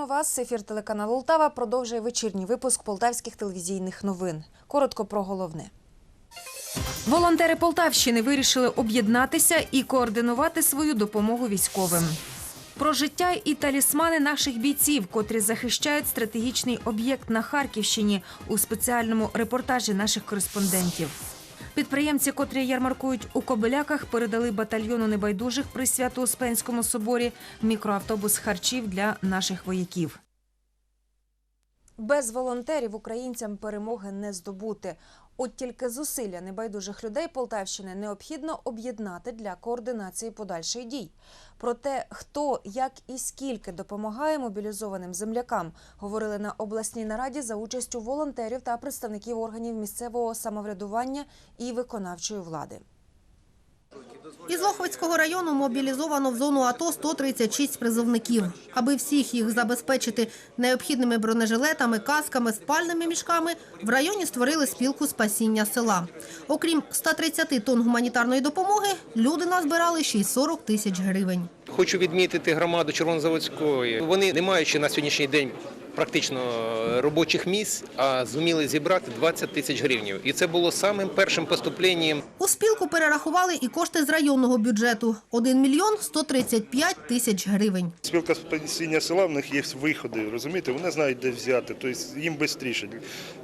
Вітаємо вас. Ефір телеканалу Лтава продовжує вечірній випуск полтавських телевізійних новин. Коротко про головне. Волонтери Полтавщини вирішили об'єднатися і координувати свою допомогу військовим. Про життя і талісмани наших бійців, котрі захищають стратегічний об'єкт на Харківщині у спеціальному репортажі наших кореспондентів. Підприємці, котрі ярмаркують у Кобиляках, передали батальйону небайдужих при Свято-Успенському соборі мікроавтобус харчів для наших вояків. Без волонтерів українцям перемоги не здобути. От тільки зусилля небайдужих людей Полтавщини необхідно об'єднати для координації подальших дій. Про те, хто, як і скільки допомагає мобілізованим землякам, говорили на обласній нараді за участю волонтерів та представників органів місцевого самоврядування і виконавчої влади. Із Лохвицького району мобілізовано в зону АТО 136 призовників. Аби всіх їх забезпечити необхідними бронежилетами, касками, спальними мішками, в районі створили спілку спасіння села. Окрім 130 тонн гуманітарної допомоги, люди назбирали ще й 40 тисяч гривень. Хочу відмітити громаду Червонозаводської. Вони, не маючи на сьогоднішній день практично робочих місць, а зуміли зібрати 20 тисяч гривень. І це було самим першим поступленням У спілку перерахували і кошти з районного бюджету – 1 мільйон 135 тисяч гривень. Спілка спасіння села, в них є виходи, розумієте, вони знають, де взяти, тобто їм швидше.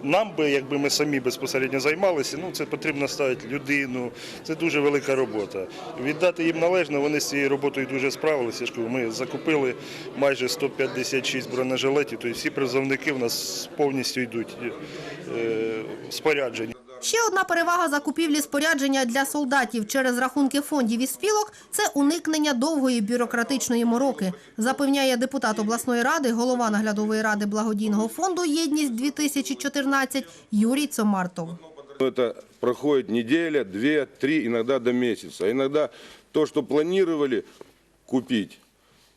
Нам би, якби ми самі безпосередньо займалися, ну це потрібно ставити людину, це дуже велика робота. Віддати їм належно, вони з цією роботою дуже справилися. Ми закупили майже 156 бронежилетів, тобто всі призовники в нас повністю йдуть е, споряджені. Ще одна перевага закупівлі спорядження для солдатів через рахунки фондів і спілок – це уникнення довгої бюрократичної мороки, запевняє депутат обласної ради, голова наглядової ради благодійного фонду «Єдність-2014» Юрій Цомартов. Это проходит неделя, две, три, иногда до месяца. Иногда то, что планировали купить,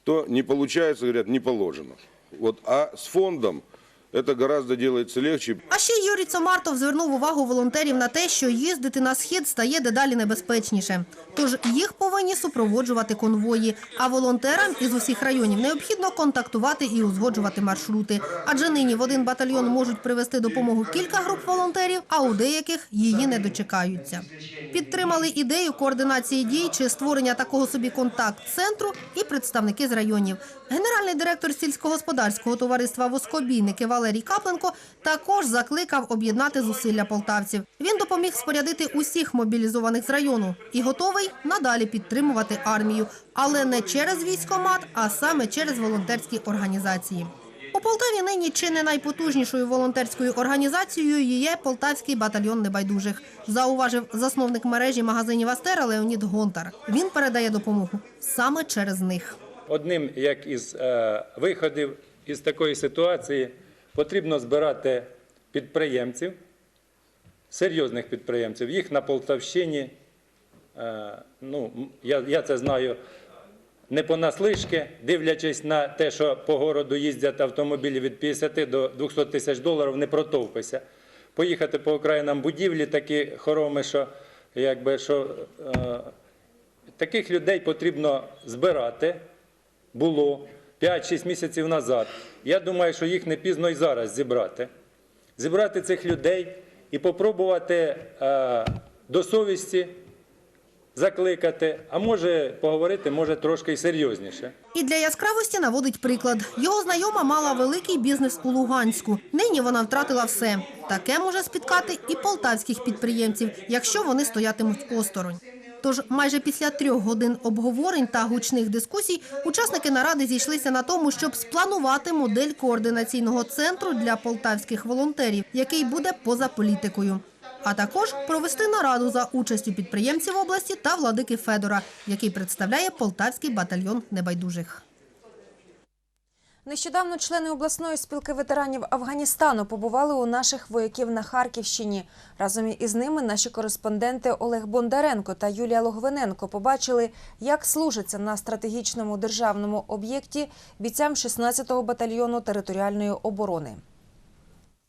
то не получается, говорят, не положено. Вот, а с фондом это гораздо делается легче. А ще Юрій Цомартов звернув увагу волонтерів на те, що їздити на схід стає дедалі небезпечніше. Тож їх повинні супроводжувати конвої. А волонтерам із усіх районів необхідно контактувати і узгоджувати маршрути. Адже нині в один батальйон можуть привезти допомогу кілька груп волонтерів, а у деяких її не дочекаються. Підтримали ідею координації дій чи створення такого собі контакт-центру і представники з районів. Генеральний директор сільськогосподарського товариства «Воскобійники» Валерій Капленко також закликав об'єднати зусилля полтавців. Він допоміг спорядити усіх мобілізованих з району і готовий надалі підтримувати армію, але не через військомат, а саме через волонтерські організації. У Полтаві нині чи не найпотужнішою волонтерською організацією є Полтавський батальйон небайдужих, зауважив засновник мережі магазинів Астера Леонід Гонтар. Він передає допомогу саме через них. Одним як із е, виходів із такої ситуації потрібно збирати підприємців, серйозних підприємців. Їх на Полтавщині, е, ну, я, я це знаю не понаслишки, дивлячись на те, що по городу їздять автомобілі від 50 до 200 тисяч доларів, не протовпися. Поїхати по окраїнам будівлі такі хороми, що, якби, що е, таких людей потрібно збирати було 5-6 місяців назад. Я думаю, що їх не пізно і зараз зібрати. Зібрати цих людей і попробувати е, до совісті закликати, а може поговорити, може трошки й серйозніше. І для яскравості наводить приклад. Його знайома мала великий бізнес у Луганську. Нині вона втратила все. Таке може спіткати і полтавських підприємців, якщо вони стоятимуть осторонь. Тож майже після трьох годин обговорень та гучних дискусій учасники наради зійшлися на тому, щоб спланувати модель координаційного центру для полтавських волонтерів, який буде поза політикою. А також провести нараду за участю підприємців області та владики Федора, який представляє полтавський батальйон небайдужих. Нещодавно члени обласної спілки ветеранів Афганістану побували у наших вояків на Харківщині. Разом із ними наші кореспонденти Олег Бондаренко та Юлія Логвиненко побачили, як служиться на стратегічному державному об'єкті бійцям 16-го батальйону територіальної оборони.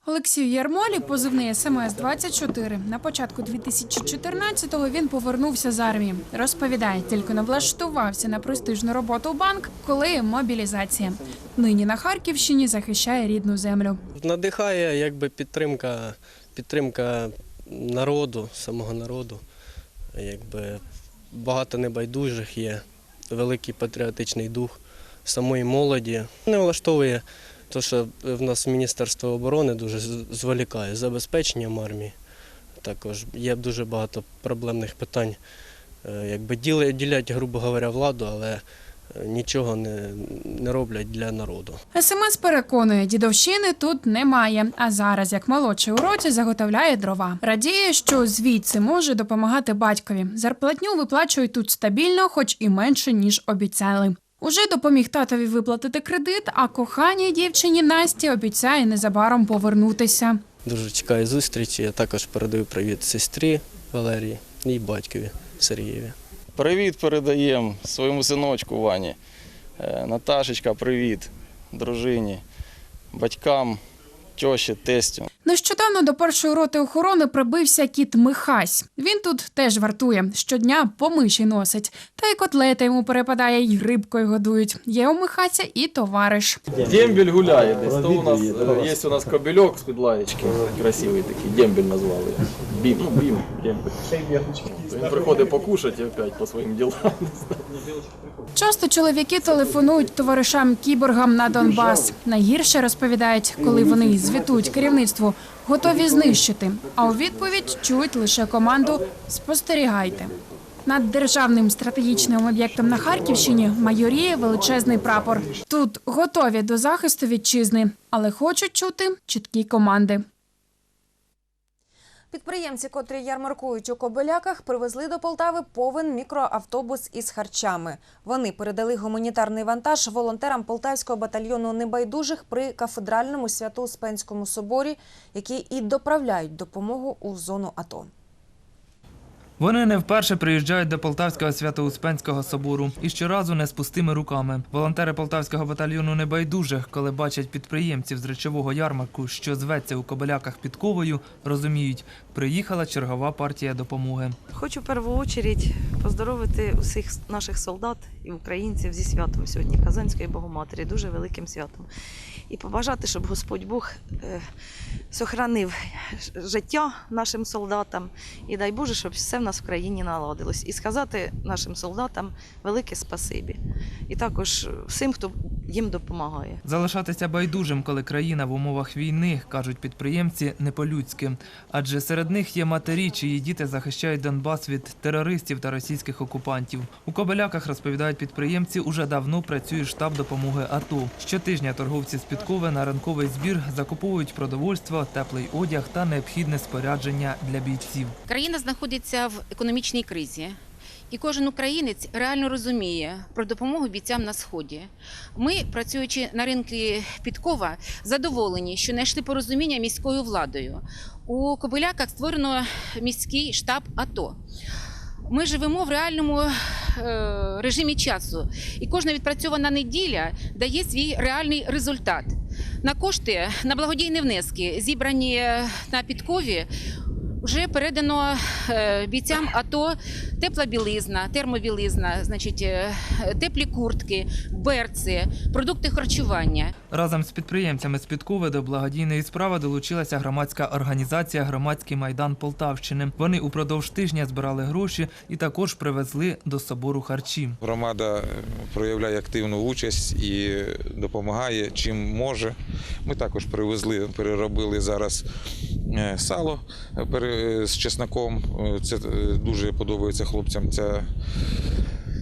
Олексію Ярмолі, позивний СМС 24 На початку 2014-го він повернувся з армії. Розповідає, тільки не влаштувався на престижну роботу у банк, коли мобілізація. Нині на Харківщині захищає рідну землю. Надихає якби підтримка, підтримка народу, самого народу. Якби багато небайдужих є, великий патріотичний дух самої молоді. Не влаштовує те, що в нас Міністерство оборони дуже зволікає з забезпеченням армії. Також є дуже багато проблемних питань. Е, Якби ділять, грубо говоря, владу, але е, нічого не, не роблять для народу. СМС переконує, дідовщини тут немає. А зараз, як молодший у роті, заготовляє дрова. Радіє, що звідси може допомагати батькові. Зарплатню виплачують тут стабільно, хоч і менше ніж обіцяли. Уже допоміг татові виплатити кредит, а коханій дівчині Насті обіцяє незабаром повернутися. Дуже чекаю зустрічі. Я також передаю привіт сестрі Валерії і батькові Сергієві. Привіт передаємо своєму синочку Вані. Е, Наташечка, привіт, дружині, батькам, тьоші, тестю. Нещодавно до першої роти охорони прибився кіт Михась. Він тут теж вартує. Щодня по миші носить. Та й котлета йому перепадає, й рибкою годують. Є у Михася і товариш. Дембель гуляє десь. То у нас е, є у нас кобельок з-під лаєчки. Красивий такий, дембель назвали. Бім, ну бім, дембель. Він приходить покушати опять по своїм ділам. Часто чоловіки телефонують товаришам кіборгам на Донбас. Найгірше розповідають, коли вони звітують керівництву, готові знищити. А у відповідь чують лише команду Спостерігайте. Над державним стратегічним об'єктом на Харківщині майоріє величезний прапор. Тут готові до захисту вітчизни, але хочуть чути чіткі команди. Підприємці, котрі ярмаркують у Кобиляках, привезли до Полтави повен мікроавтобус із харчами. Вони передали гуманітарний вантаж волонтерам полтавського батальйону небайдужих при кафедральному свято-успенському соборі, які і доправляють допомогу у зону АТО. Вони не вперше приїжджають до Полтавського свято-успенського собору і щоразу не з пустими руками. Волонтери полтавського батальйону небайдужих, коли бачать підприємців з речового ярмарку, що зветься у Кобиляках підковою, розуміють, приїхала чергова партія допомоги. Хочу в першу чергу поздоровити усіх наших солдат і українців зі святом сьогодні Казанської Богоматері, дуже великим святом. І побажати, щоб Господь Бог е, сохранив життя нашим солдатам і дай Боже, щоб все в нас в країні наладилось. І сказати нашим солдатам велике спасибі. І також всім, хто їм допомагає. Залишатися байдужим, коли країна в умовах війни, кажуть підприємці, не по-людськи. Адже серед них є матері, чиї діти захищають Донбас від терористів та російських окупантів. У Кобеляках розповідають підприємці, уже давно працює штаб допомоги АТО. Щотижня торговці з Підкови на ранковий збір закуповують продовольство, теплий одяг та необхідне спорядження для бійців. Країна знаходиться в економічній кризі. І кожен українець реально розуміє про допомогу бійцям на сході. Ми, працюючи на ринку Підкова, задоволені, що знайшли порозуміння міською владою. У Кобиляках створено міський штаб АТО. Ми живемо в реальному е, режимі часу, і кожна відпрацьована неділя дає свій реальний результат. На кошти на благодійні внески, зібрані на підкові, вже передано е, бійцям АТО тепла білизна, термобілизна, значить, е, теплі куртки, берці, продукти харчування. Разом з підприємцями з Підкови до благодійної справи долучилася громадська організація Громадський майдан Полтавщини. Вони упродовж тижня збирали гроші і також привезли до собору харчі. Громада е, проявляє активну участь і допомагає чим може. Ми також привезли, переробили зараз сало е, пере- з чесноком. Е, Це е, дуже подобається хлопцям. Ця,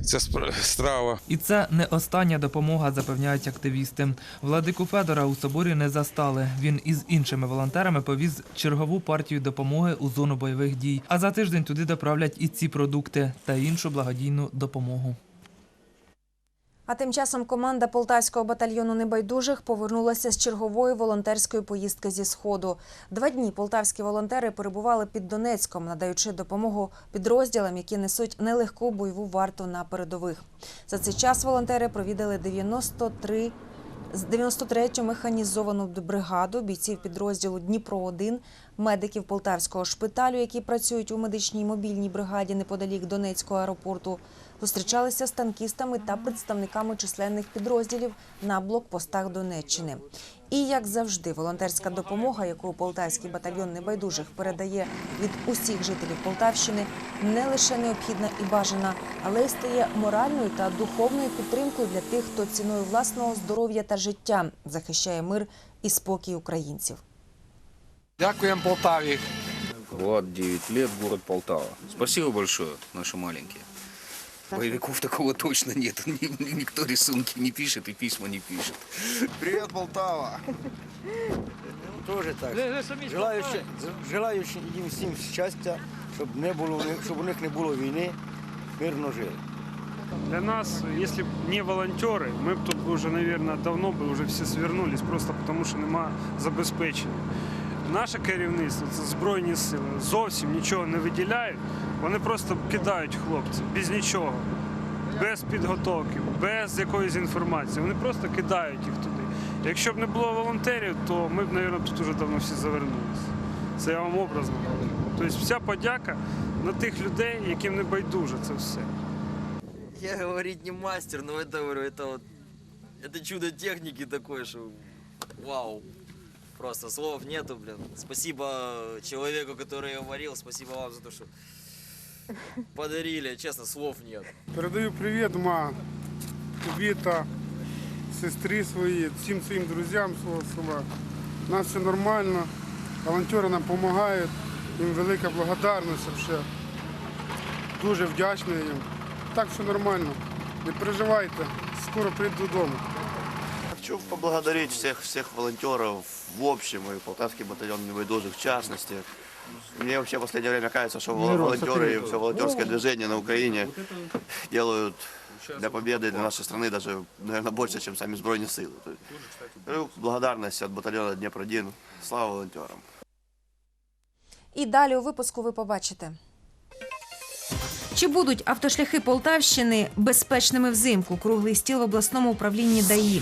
ця страва. І це не остання допомога, запевняють активісти. Владику Федора у соборі не застали. Він із іншими волонтерами повіз чергову партію допомоги у зону бойових дій. А за тиждень туди доправлять і ці продукти та іншу благодійну допомогу. А тим часом команда полтавського батальйону небайдужих повернулася з чергової волонтерської поїздки зі сходу. Два дні полтавські волонтери перебували під Донецьком, надаючи допомогу підрозділам, які несуть нелегку бойову варту на передових. За цей час волонтери провідали 93 з 93-ю механізовану бригаду бійців підрозділу Дніпро-1, медиків Полтавського шпиталю, які працюють у медичній мобільній бригаді неподалік Донецького аеропорту, зустрічалися з танкістами та представниками численних підрозділів на блокпостах Донеччини. І як завжди, волонтерська допомога, яку полтавський батальйон небайдужих передає від усіх жителів Полтавщини, не лише необхідна і бажана, але й стає моральною та духовною підтримкою для тих, хто ціною власного здоров'я та життя захищає мир і спокій українців. Дякуємо Полтаві. Влад, 9 лет, город Полтава. Спасибо большое, наши маленькие. Боевиков такого точно нет. Ни- ни- Никто рисунки не пишет и письма не пишет. Привет, Полтава! Тоже так. Желаю, ще- желаю ще їм всім щастя, щоб, не було, щоб у них не було війни, мирно жили. Для нас, если бы не волонтеры, мы бы тут бы уже, наверное, давно бы уже все свернулись, просто тому що нема забезпечення. Наше керівництво, це Збройні сили, зовсім нічого не виділяють. Вони просто кидають хлопців без нічого, без підготовки, без якоїсь інформації. Вони просто кидають їх туди. Якщо б не було волонтерів, то ми б, мабуть, тут уже давно всі завернулися. Це я вам образно говорю. Тобто вся подяка на тих людей, яким не байдуже це все. Я говорить не мастер, но это говорю, это вот это чудо техники такое, что вау. Просто слов нету, блин. Спасибо человеку, который говорил, спасибо вам за то, что подарили. Честно, слов нет. Передаю привіт, ма, тобі та сестрі своїй, всім своїм друзям свого села. У нас все нормально, волонтери нам допомагають, їм велика благодарність вообще. Дуже вдячний їм. Так все нормально. Не переживайте, скоро прийду додому. Хочу поблагодарить всех, всех волонтеров в общем и Полтавский батальон невыдужих в частности. Мне вообще в последнее время кажется, что вол- волонтеры и все волонтерское движение на Украине делают для победы для нашей страны даже, наверное, больше, чем сами Збройные силы. То есть, говорю, Благодарность от батальона Днепр-1. Слава волонтерам. І далі у випуску ви побачите. Чи будуть автошляхи Полтавщини безпечними взимку? Круглий стіл в обласному управлінні ДАІ.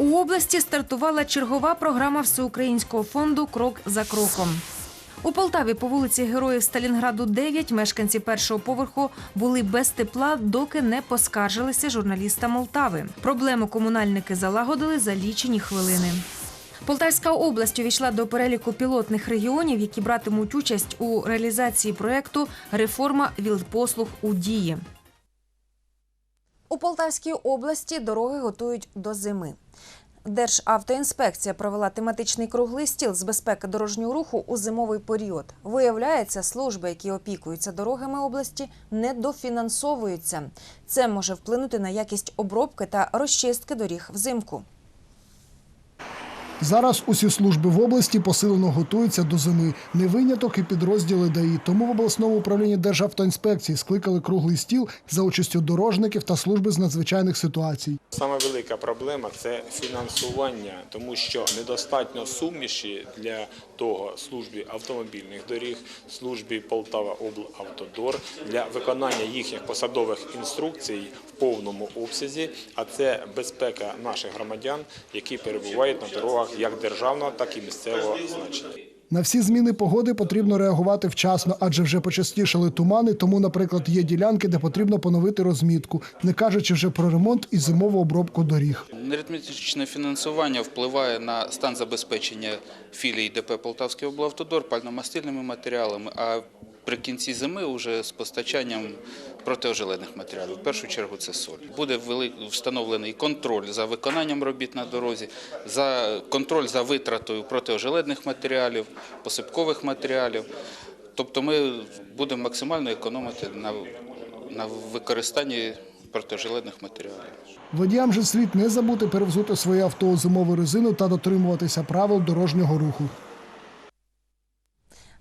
У області стартувала чергова програма Всеукраїнського фонду Крок за кроком. У Полтаві по вулиці Героїв Сталінграду 9 мешканці першого поверху були без тепла, доки не поскаржилися журналістам Молтави. Проблему комунальники залагодили за лічені хвилини. Полтавська область увійшла до переліку пілотних регіонів, які братимуть участь у реалізації проекту Реформа вілпослуг у дії. У Полтавській області дороги готують до зими. Державтоінспекція провела тематичний круглий стіл з безпеки дорожнього руху у зимовий період. Виявляється, служби, які опікуються дорогами області, недофінансовуються. Це може вплинути на якість обробки та розчистки доріг взимку. Зараз усі служби в області посилено готуються до зими. Не виняток і підрозділи ДАІ. Тому в обласному управлінні Державтоінспекції скликали круглий стіл за участю дорожників та служби з надзвичайних ситуацій. Саме велика проблема це фінансування, тому що недостатньо суміші для того службі автомобільних доріг, службі Полтава облавтодор для виконання їхніх посадових інструкцій в повному обсязі. А це безпека наших громадян, які перебувають на дорогах як державного, так і місцевого значення. На всі зміни погоди потрібно реагувати вчасно, адже вже почастішали тумани. Тому, наприклад, є ділянки, де потрібно поновити розмітку, не кажучи вже про ремонт і зимову обробку доріг. Неритмічне фінансування впливає на стан забезпечення філій ДП Полтавський облавтодор пальномастильними матеріалами, а при кінці зими вже з постачанням протиожеледних матеріалів. В першу чергу це соль. Буде встановлений контроль за виконанням робіт на дорозі, за контроль за витратою протиожеледних матеріалів, посипкових матеріалів. Тобто ми будемо максимально економити на, на використанні протиожеледних матеріалів. Водіям же слід не забути перевзути своє авто у зимову резину та дотримуватися правил дорожнього руху.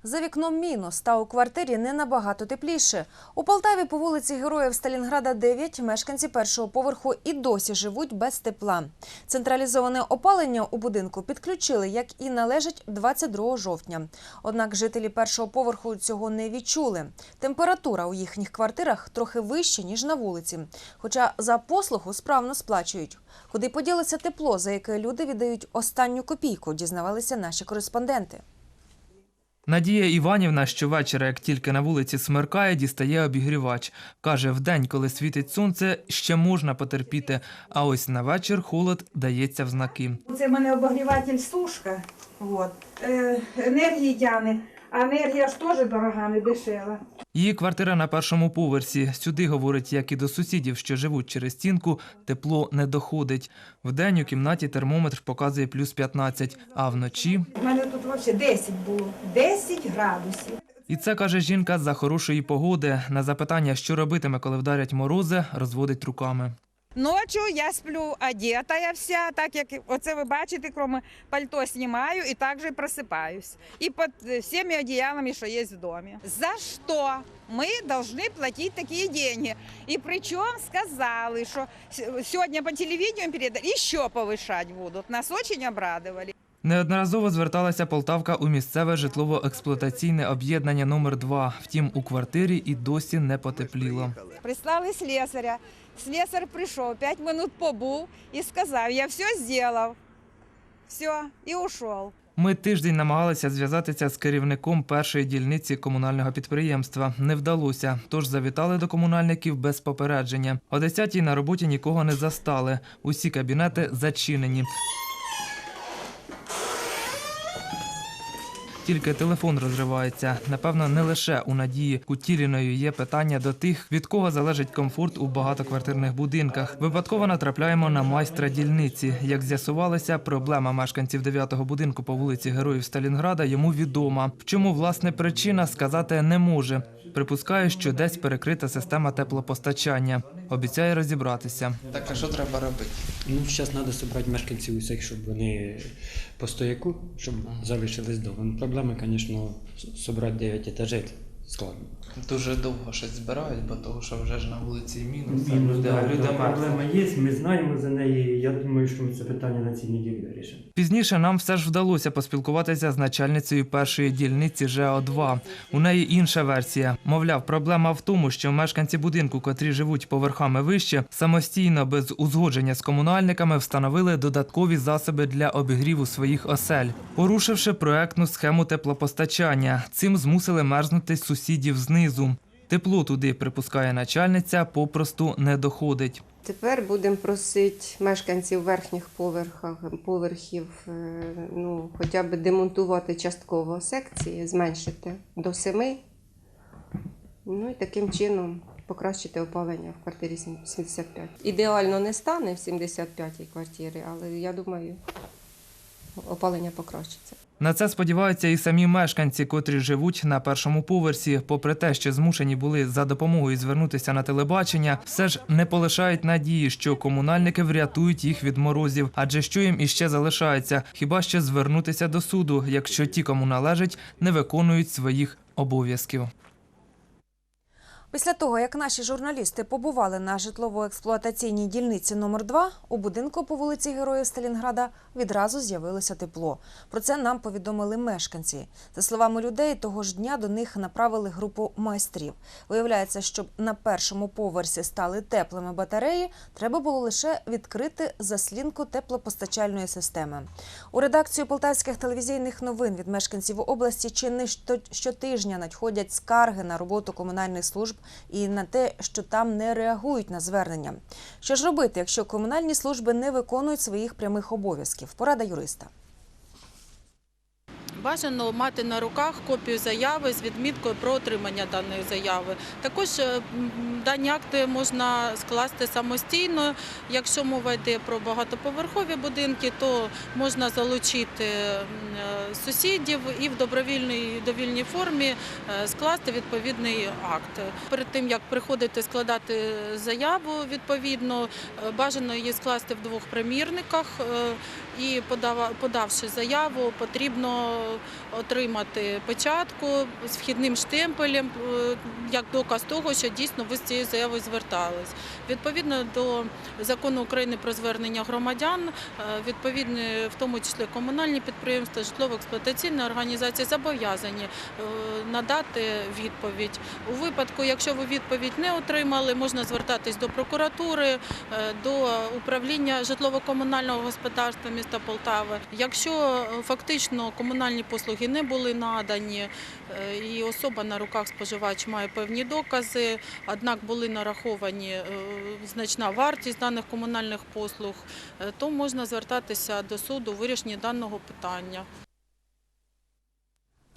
За вікном мінус, та у квартирі не набагато тепліше. У Полтаві по вулиці Героїв Сталінграда 9 мешканці першого поверху і досі живуть без тепла. Централізоване опалення у будинку підключили, як і належить 22 жовтня. Однак жителі першого поверху цього не відчули. Температура у їхніх квартирах трохи вища, ніж на вулиці. Хоча за послугу справно сплачують. Куди поділося тепло, за яке люди віддають останню копійку, дізнавалися наші кореспонденти. Надія Іванівна щовечора, як тільки на вулиці смеркає, дістає обігрівач. Каже, вдень, коли світить сонце, ще можна потерпіти, а ось на вечір холод дається в знаки. Це в мене обогріватель сушка. От. Е, енергії тяне, а енергія ж теж дорога, не дешева. Її квартира на першому поверсі. Сюди, говорить, як і до сусідів, що живуть через стінку, тепло не доходить. Вдень у кімнаті термометр показує плюс 15, а вночі У мене тут взагалі 10 було. 10 градусів. І це каже жінка за хорошої погоди. На запитання, що робитиме, коли вдарять морози, розводить руками. Ночью я сплю одетая вся, так як оце ви бачите, кроме пальто знімаю і також і просипаюсь. І під е, всіми одеялами, що є в домі. За що ми повинні платити такі деньги? І причому сказали, що сьогодні по телевізору передали, ще повишати будуть. Нас дуже обрадували. Неодноразово зверталася Полтавка у місцеве житлово-експлуатаційне об'єднання номер 2 Втім, у квартирі і досі не потепліло. Прислали слесаря. Слесар прийшов, 5 минут побув і сказав, я все зробив. Все, і ушов. Ми тиждень намагалися зв'язатися з керівником першої дільниці комунального підприємства. Не вдалося, тож завітали до комунальників без попередження. О 10-й на роботі нікого не застали. Усі кабінети зачинені. Тільки телефон розривається. Напевно, не лише у Надії Кутіліної є питання до тих, від кого залежить комфорт у багатоквартирних будинках. Випадково натрапляємо на майстра дільниці. Як з'ясувалося, проблема мешканців 9-го будинку по вулиці Героїв Сталінграда йому відома. В чому власне причина сказати не може. Припускає, що десь перекрита система теплопостачання. Обіцяє розібратися. Так, а що треба робити? Ну, зараз треба зібрати мешканців усіх, щоб вони по стояку, щоб залишились вдома. Ну, Проблема, звісно, зібрати 9 етажей складно. Дуже довго щось збирають, бо того, що вже ж на вулиці мінус. а Мінус, люди, да, люди да, мерзнуть. проблема є, ми знаємо за неї. Я думаю, що ми це питання на цій неділі вирішимо. Пізніше нам все ж вдалося поспілкуватися з начальницею першої дільниці ЖО-2. У неї інша версія. Мовляв, проблема в тому, що мешканці будинку, котрі живуть поверхами вище, самостійно без узгодження з комунальниками встановили додаткові засоби для обігріву своїх осель, порушивши проектну схему теплопостачання. Цим змусили мерзнути сусідів знизу. Тепло туди, припускає начальниця, попросту не доходить. Тепер будемо просити мешканців верхніх поверхів е, ну, хоча б демонтувати частково секції, зменшити до 7. Ну і таким чином покращити опалення в квартирі 75. Ідеально не стане в 75-й квартирі, але я думаю, опалення покращиться. На це сподіваються і самі мешканці, котрі живуть на першому поверсі. Попри те, що змушені були за допомогою звернутися на телебачення, все ж не полишають надії, що комунальники врятують їх від морозів. Адже що їм іще залишається? Хіба що звернутися до суду, якщо ті, кому належить, не виконують своїх обов'язків. Після того, як наші журналісти побували на житлово-експлуатаційній дільниці номер 2 у будинку по вулиці Героїв Сталінграда відразу з'явилося тепло. Про це нам повідомили мешканці. За словами людей, того ж дня до них направили групу майстрів. Виявляється, щоб на першому поверсі стали теплими батареї, треба було лише відкрити заслінку теплопостачальної системи. У редакцію полтавських телевізійних новин від мешканців області чи не що- щотижня надходять скарги на роботу комунальних служб і на те, що там не реагують на звернення. Що ж робити, якщо комунальні служби не виконують своїх прямих обов'язків? Порада юриста. Бажано мати на руках копію заяви з відміткою про отримання даної заяви. Також е, дані акти можна скласти самостійно. Якщо мова йде про багатоповерхові будинки, то можна залучити е, сусідів і в добровільній довільній формі е, скласти відповідний акт. Перед тим як приходити складати заяву, відповідно бажано її скласти в двох примірниках. І подавши заяву, потрібно отримати печатку з вхідним штемпелем е, як доказ того, що дійсно ви з цією заявою звертались. Відповідно до закону України про звернення громадян, е, відповідні в тому числі комунальні підприємства, житлово-експлуатаційні організації зобов'язані е, надати відповідь. У випадку, якщо ви відповідь не отримали, можна звертатись до прокуратури, до управління житлово-комунального господарства міста Полтави. Якщо фактично комунальні послуги не були надані, е, і особа на руках споживач має певні докази, однак були нараховані е, значна вартість даних комунальних послуг, е, то можна звертатися до суду у вирішенні даного питання.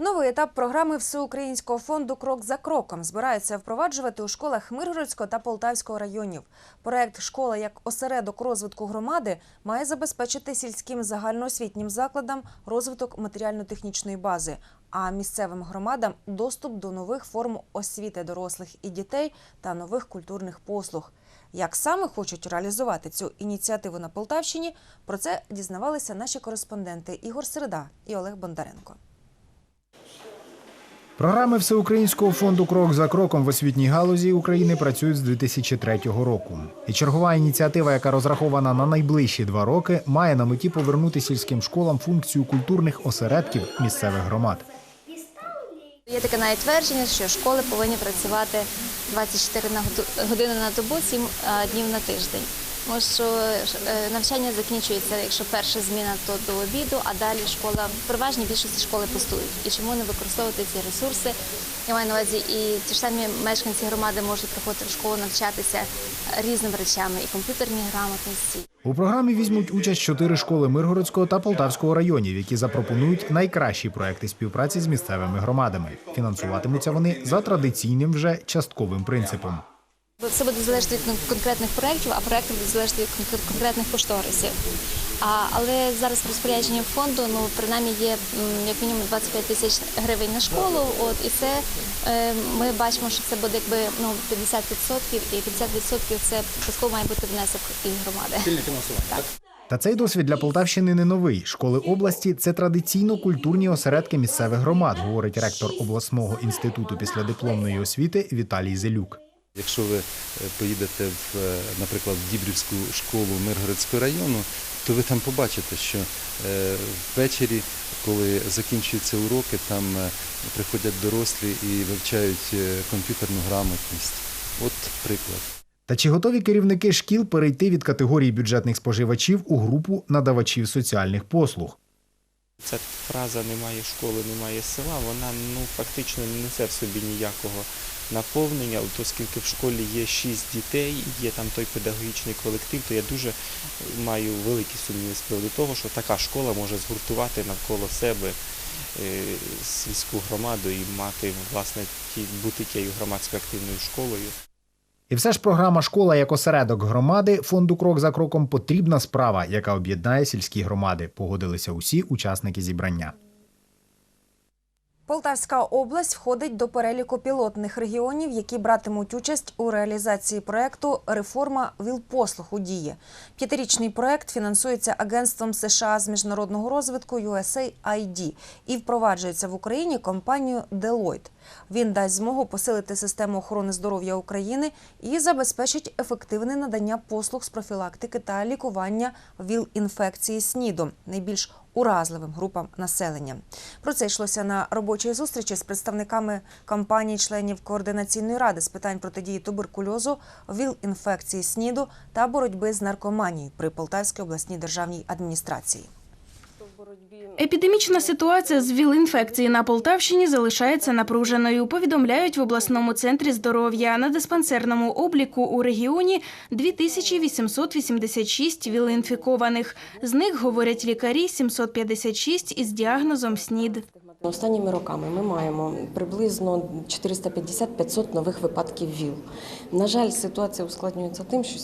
Новий етап програми Всеукраїнського фонду Крок за кроком збираються впроваджувати у школах Миргородського та Полтавського районів. Проект Школа як осередок розвитку громади має забезпечити сільським загальноосвітнім закладам розвиток матеріально-технічної бази, а місцевим громадам доступ до нових форм освіти дорослих і дітей та нових культурних послуг. Як саме хочуть реалізувати цю ініціативу на Полтавщині, про це дізнавалися наші кореспонденти Ігор Середа і Олег Бондаренко. Програми Всеукраїнського фонду Крок за кроком в освітній галузі України працюють з 2003 року. І чергова ініціатива, яка розрахована на найближчі два роки, має на меті повернути сільським школам функцію культурних осередків місцевих громад. Є таке навіть твердження, що школи повинні працювати 24 години на добу, 7 днів на тиждень. Тому що е, навчання закінчується, якщо перша зміна, то до обіду, а далі школа в переважній більшості школи пустують. І чому не використовувати ці ресурси? Я маю на увазі, і ті ж самі мешканці громади можуть приходити в школу навчатися різним речам, і комп'ютерній грамотності, У програмі візьмуть участь чотири школи Миргородського та Полтавського районів, які запропонують найкращі проекти співпраці з місцевими громадами. Фінансуватимуться вони за традиційним вже частковим принципом. Бо Все буде залежати від конкретних проєктів, а проекти будуть залежати від конкретних кошторисів. А, але зараз розпорядження фонду ну принаймні є як мінімум 25 тисяч гривень на школу. От і це е, ми бачимо, що це буде якби ну 50% і 50% це обов'язково має бути внесок і громади. Так. Та цей досвід для Полтавщини не новий. Школи області це традиційно культурні осередки місцевих громад, говорить ректор обласного інституту післядипломної освіти Віталій Зелюк. Якщо ви е, поїдете в, е, наприклад, в Дібрівську школу Миргородського району, то ви там побачите, що е, ввечері, коли закінчуються уроки, там приходять дорослі і вивчають комп'ютерну грамотність. От приклад. Та чи готові керівники шкіл перейти від категорії бюджетних споживачів у групу надавачів соціальних послуг? Ця фраза немає школи, немає села, вона ну фактично не несе в собі ніякого наповнення, оскільки в школі є шість дітей, є там той педагогічний колектив, то я дуже маю великі сумніви з приводу того, що така школа може згуртувати навколо себе е, сільську громаду і мати власне бути тією громадсько активною школою. І все ж програма Школа як осередок громади фонду Крок за кроком потрібна справа, яка об'єднає сільські громади. Погодилися усі учасники зібрання. Полтавська область входить до переліку пілотних регіонів, які братимуть участь у реалізації проекту Реформа ВІЛ-послуг у дії. П'ятирічний проект фінансується Агентством США з міжнародного розвитку USAID і впроваджується в Україні компанією Deloitte. Він дасть змогу посилити систему охорони здоров'я України і забезпечить ефективне надання послуг з профілактики та лікування ВІЛ-інфекції СНІДу найбільш уразливим групам населення. Про це йшлося на робочій зустрічі з представниками компаній, членів координаційної ради з питань протидії туберкульозу, ВІЛ-інфекції СНІДу та боротьби з наркоманією при Полтавській обласній державній адміністрації. Епідемічна ситуація з ВІЛ-інфекції на Полтавщині залишається напруженою. Повідомляють в обласному центрі здоров'я. На диспансерному обліку у регіоні 2886 ВІЛ-інфікованих. З них, говорять лікарі, 756 із діагнозом СНІД. Останніми роками ми маємо приблизно 450-500 нових випадків ВІЛ. На жаль, ситуація ускладнюється тим, що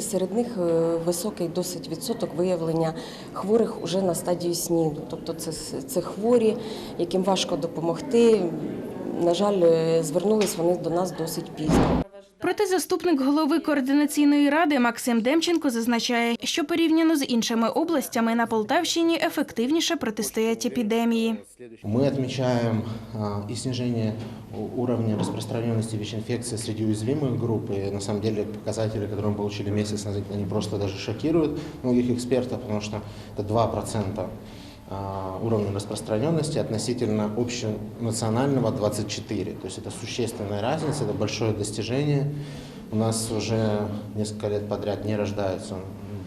серед них е, високий досить відсоток виявлення хворих уже на стадію СНІДу. Тобто це, це хворі, яким важко допомогти. На жаль, е, звернулись вони до нас досить пізно. Проте заступник голови координаційної ради Максим Демченко зазначає, що порівняно з іншими областями на Полтавщині ефективніше протистоять епідемії. Мы отмечаем а, и снижение у- уровня распространенности ВИЧ-инфекции среди уязвимых групп. И на самом деле показатели, которые мы получили месяц назад, они просто даже шокируют многих экспертов, потому что это 2% а, уровня распространенности относительно общенационального 24. То есть это существенная разница, это большое достижение. У нас уже несколько лет подряд не рождаются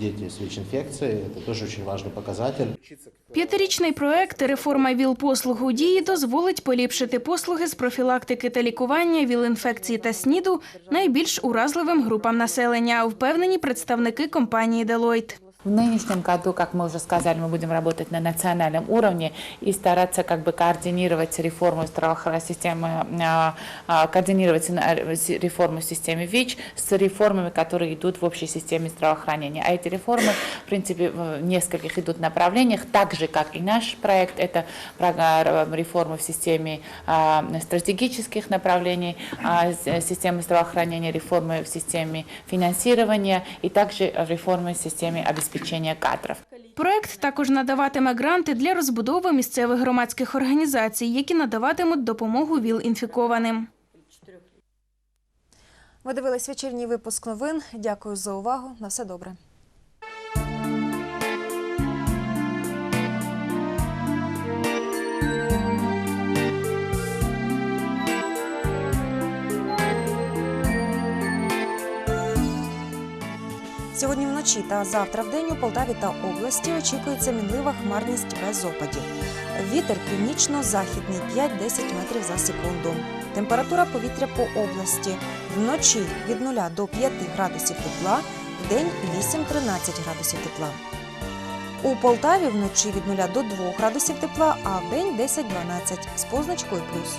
дети с ВИЧ-инфекцией. Это тоже очень важный показатель. П'ятирічний проект реформа ВІЛ-послуг у дії дозволить поліпшити послуги з профілактики та лікування ВІЛ-інфекції та СНІДу найбільш уразливим групам населення, впевнені представники компанії Deloitte. В нынешнем году, как мы уже сказали, мы будем работать на национальном уровне и стараться как бы координировать реформу здравоохранения системы, а, а, координировать реформу системы ВИЧ с реформами, которые идут в общей системе здравоохранения. А эти реформы, в принципе, в нескольких идут направлениях, так же, как и наш проект. Это реформы в системе а, стратегических направлений системы здравоохранения, реформы в системе финансирования и также реформы в системе обеспечения кадров. Проект також надаватиме гранти для розбудови місцевих громадських організацій, які надаватимуть допомогу ВІЛ-інфікованим. Ви дивились вечірній випуск новин. Дякую за увагу. На все добре. Сьогодні вночі та завтра в день у Полтаві та області очікується мінлива хмарність без опадів. Вітер північно-західний 5-10 метрів за секунду. Температура повітря по області вночі від 0 до 5 градусів тепла, в день 8-13 градусів тепла. У Полтаві вночі від 0 до 2 градусів тепла, а в день 10-12 з позначкою плюс.